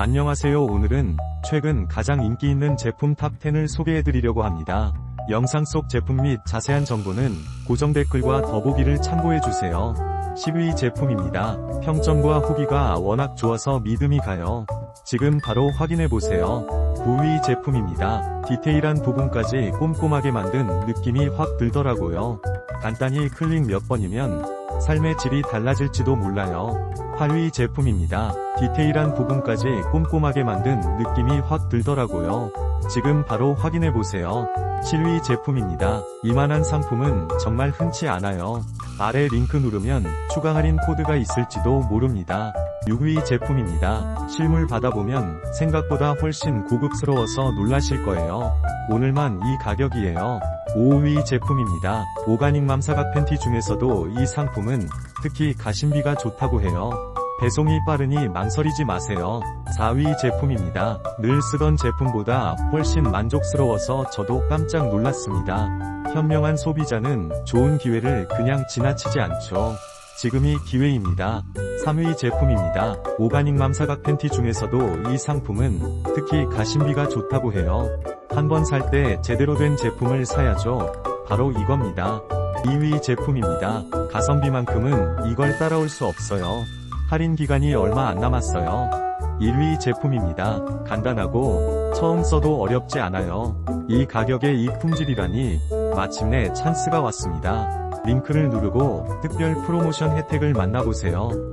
안녕하세요 오늘은 최근 가장 인기 있는 제품 탑10을 소개해드리려고 합니다. 영상 속 제품 및 자세한 정보는 고정 댓글과 더보기를 참고해주세요. 10위 제품입니다. 평점과 후기가 워낙 좋아서 믿음이 가요. 지금 바로 확인해보세요. 9위 제품입니다. 디테일한 부분까지 꼼꼼하게 만든 느낌이 확 들더라고요. 간단히 클릭 몇 번이면 삶의 질이 달라질지도 몰라요. 8위 제품입니다. 디테일한 부분까지 꼼꼼하게 만든 느낌이 확 들더라고요. 지금 바로 확인해보세요. 7위 제품입니다. 이만한 상품은 정말 흔치 않아요. 아래 링크 누르면 추가 할인 코드가 있을지도 모릅니다. 6위 제품입니다. 실물 받아보면 생각보다 훨씬 고급스러워서 놀라실 거예요. 오늘만 이 가격이에요. 5위 제품입니다. 오가닉 맘사각 팬티 중에서도 이 상품은 특히 가심비가 좋다고 해요. 배송이 빠르니 망설이지 마세요. 4위 제품입니다. 늘 쓰던 제품보다 훨씬 만족스러워서 저도 깜짝 놀랐습니다. 현명한 소비자는 좋은 기회를 그냥 지나치지 않죠. 지금이 기회입니다. 3위 제품입니다. 오가닉 맘사각 팬티 중에서도 이 상품은 특히 가심비가 좋다고 해요. 한번 살 때 제대로 된 제품을 사야죠. 바로 이겁니다. 2위 제품입니다. 가성비만큼은 이걸 따라올 수 없어요. 할인 기간이 얼마 안 남았어요. 1위 제품입니다. 간단하고 처음 써도 어렵지 않아요. 이 가격에 이 품질이라니 마침내 찬스가 왔습니다. 링크를 누르고 특별 프로모션 혜택을 만나보세요.